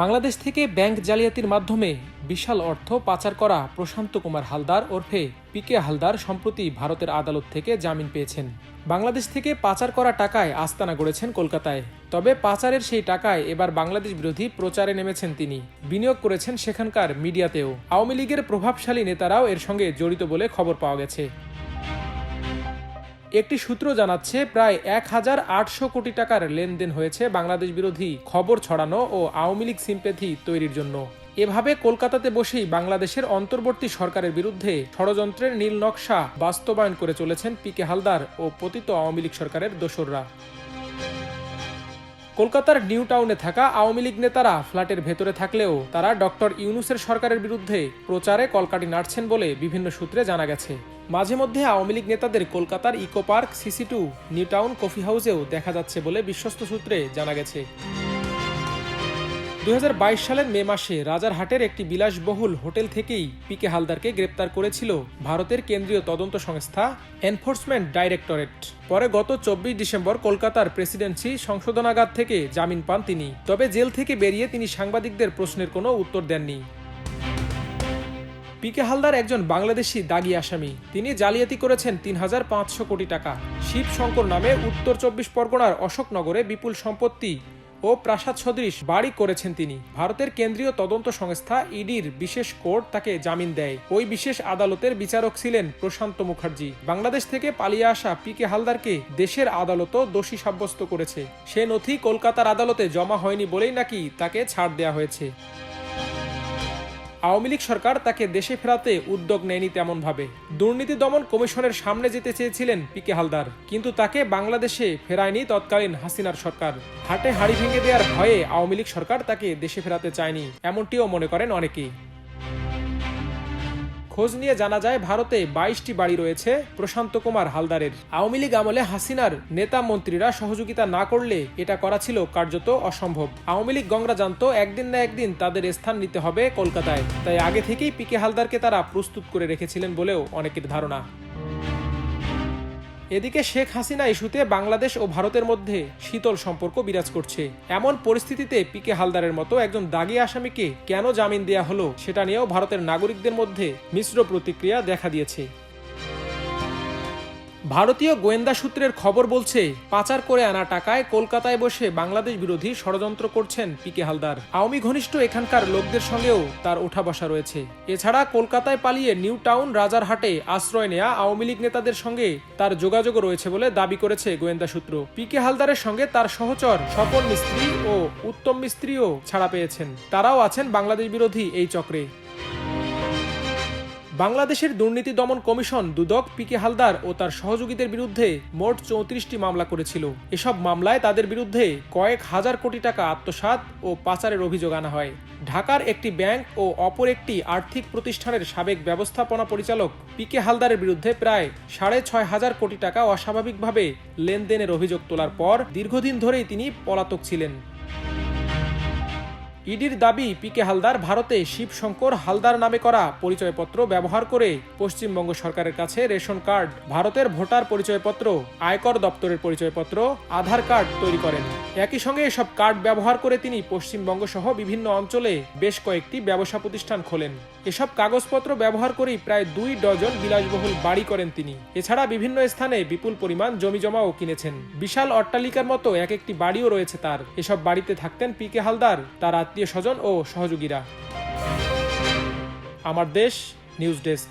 বাংলাদেশ থেকে ব্যাংক জালিয়াতির মাধ্যমে বিশাল অর্থ পাচার করা প্রশান্ত কুমার হালদার ওরফে পিকে হালদার সম্প্রতি ভারতের আদালত থেকে জামিন পেয়েছেন। বাংলাদেশ থেকে পাচার করা টাকায় আস্তানা গড়েছেন কলকাতায়। তবে পাচারের সেই টাকায় এবার বাংলাদেশ বিরোধী প্রচারে নেমেছেন তিনি। বিনিয়োগ করেছেন সেখানকার মিডিয়াতেও। আওয়ামী লীগের প্রভাবশালী নেতারাও এর সঙ্গে জড়িত বলে খবর পাওয়া গেছে। একটি সূত্র জানাচ্ছে, প্রায় এক হাজার আটশো কোটি টাকার লেনদেন হয়েছে বাংলাদেশ বিরোধী খবর ছড়ানো ও আওয়ামী লীগ সিম্পেথি তৈরির জন্য। এভাবে কলকাতাতে বসেই বাংলাদেশের অন্তর্বর্তী সরকারের বিরুদ্ধে ষড়যন্ত্রের নীল নকশা বাস্তবায়ন করে চলেছেন পি কে হালদার ও পতিত আওয়ামী লীগ সরকারের দোসররা। কলকাতার নিউ টাউনে থাকা আওয়ামী লীগ নেতারা ফ্ল্যাটের ভেতরে থাকলেও তারা ডক্টর ইউনুসের সরকারের বিরুদ্ধে প্রচারে কলকাটি নাড়ছেন বলে বিভিন্ন সূত্রে জানা গেছে। মাঝে মধ্যে আওয়ামী লীগ নেতাদের কলকাতার Eco Park, CC two, New Town, coffee হাউসেও দেখা যাচ্ছে বলে বিশ্বস্ত সূত্রে জানা গেছে। দু হাজার বাইশ সালের মে মাসে রাজারহাটের একটি বিলাসবহুল হোটেল থেকেই পিকে হালদারকে গ্রেপ্তার করেছিল ভারতের কেন্দ্রীয় তদন্ত সংস্থা এনফোর্সমেন্ট ডাইরেক্টরেট। পরে গত চব্বিশ ডিসেম্বর কলকাতার প্রেসিডেন্সি সংশোধনাগার থেকে জামিন পান তিনি। তবে জেল থেকে বেরিয়ে তিনি সাংবাদিকদের প্রশ্নের কোনো উত্তর দেননি। পিকে হালদার একজন বাংলাদেশি দাগি আসামি। তিনি জালিয়াতি করেছেন তিন হাজার পাঁচশো কোটি টাকা। শিব শঙ্কর নামে উত্তর চব্বিশ পরগনার অশোকনগরে বিপুল সম্পত্তি ও প্রাসাদ সদৃশ বাড়ি করেছেন তিনি। ভারতের কেন্দ্রীয় তদন্ত সংস্থা ইডির বিশেষ কোর্ট তাকে জামিন দেয়। ওই বিশেষ আদালতের বিচারক ছিলেন প্রশান্ত মুখার্জি। বাংলাদেশ থেকে পালিয়ে আসা পিকে হালদারকে দেশের আদালতও দোষী সাব্যস্ত করেছে। সে নথি কলকাতার আদালতে জমা হয়নি বলেই নাকি তাকে ছাড় দেওয়া হয়েছে। আওয়ামী লীগ সরকার তাকে দেশে ফেরাতে উদ্যোগ নেয়নি তেমনভাবে। দুর্নীতি দমন কমিশনের সামনে যেতে চেয়েছিলেন পিকে হালদার, কিন্তু তাকে বাংলাদেশে ফেরায়নি তৎকালীন হাসিনার সরকার। হাটে হাড়ি ভেঙে দেওয়ার ভয়ে আওয়ামী লীগ সরকার তাকে দেশে ফেরাতে চায়নি, এমনটিও মনে করেন অনেকেই। খোঁজ নিয়ে জানা যায় ভারতে বাইশটি বাড়ি রয়েছে। প্রশান্ত কুমার হালদারের। আওয়ামী লীগ আমলে হাসিনার নেতা মন্ত্রীরা সহযোগিতা না করলে এটা করা ছিল কার্যত অসম্ভব। আওয়ামী লীগ গংরা জানত একদিন না একদিন তাদের স্থান নিতে হবে কলকাতায়। তাই আগে থেকেই পিকে হালদারকে তারা প্রস্তুত করে রেখেছিলেন বলেও অনেকের ধারণা। এদিকে শেখ হাসিনা ইস্যুতে বাংলাদেশ ও ভারতের মধ্যে শীতল সম্পর্ক বিরাজ করছে। এমন পরিস্থিতিতে পিকে হালদারের মতো একজন দাগি আসামিকে কেন জামিন দেয়া হলো, সেটা নিয়েও ভারতের নাগরিকদের মধ্যে মিশ্র প্রতিক্রিয়া দেখা দিয়েছে। ভারতীয় গোয়েন্দা সূত্রের খবর বলছে, পাচার করে আনা টাকায় কলকাতায় বসে বাংলাদেশ বিরোধী ষড়যন্ত্র করছেন পিকে হালদার। আওয়ামী ঘনিষ্ঠ এখানকার লোকদের সঙ্গেও তার ওঠা বসা রয়েছে। এছাড়া কলকাতায় পালিয়ে নিউ টাউন, রাজারহাটে আশ্রয় নেয়া আওয়ামী লীগ নেতাদের সঙ্গে তার যোগাযোগও রয়েছে বলে দাবি করেছে গোয়েন্দা সূত্র। পিকে হালদারের সঙ্গে তার সহচর স্বপন মিস্ত্রি ও উত্তম মিস্ত্রিও ছাড়া পেয়েছেন। তারাও আছেন বাংলাদেশ বিরোধী এই চক্রে। বাংলাদেশের দুর্নীতি দমন কমিশন দুদক পিকে হালদার ও তার সহযোগীদের বিরুদ্ধে মোট চৌত্রিশটি মামলা করেছিল। এসব মামলায় তাদের বিরুদ্ধে কয়েক হাজার কোটি টাকা আত্মসাৎ ও পাচারের অভিযোগ আনা হয়। ঢাকার একটি ব্যাংক ও অপর একটি আর্থিক প্রতিষ্ঠানের সাবেক ব্যবস্থাপনা পরিচালক পিকে হালদারের বিরুদ্ধে প্রায় সাড়ে ছয় হাজার কোটি টাকা অস্বাভাবিকভাবে লেনদেনের অভিযোগ তোলার পর দীর্ঘদিন ধরেই তিনি পলাতক ছিলেন। ইডির দাবি, পিকে হালদার ভারতে শিবশঙ্কর হালদার নামে করা পরিচয়পত্র ব্যবহার করে পশ্চিমবঙ্গ সরকারের কাছে রেশন কার্ড, ভারতের ভোটার পরিচয়পত্র, আয়কর দপ্তরের পরিচয়পত্র, আধার কার্ড তৈরি করেন। একই সঙ্গে এসব কার্ড ব্যবহার করে তিনি পশ্চিমবঙ্গ সহ বিভিন্ন অঞ্চলে বেশ কয়েকটি ব্যবসা প্রতিষ্ঠান খোলেন। এসব কাগজপত্র ব্যবহার করেই প্রায় দুই ডজন বিলাসবহুল বাড়ি করেন তিনি। এছাড়া বিভিন্ন স্থানে বিপুল পরিমাণ জমি জমাও কিনেছেন। বিশাল অট্টালিকার মতো এক একটি বাড়িও রয়েছে তার। এসব বাড়িতে থাকতেন পিকে হালদার, তার আত্মীয় স্বজন ও সহযোগীরা। আমার দেশ নিউজ ডেস্ক।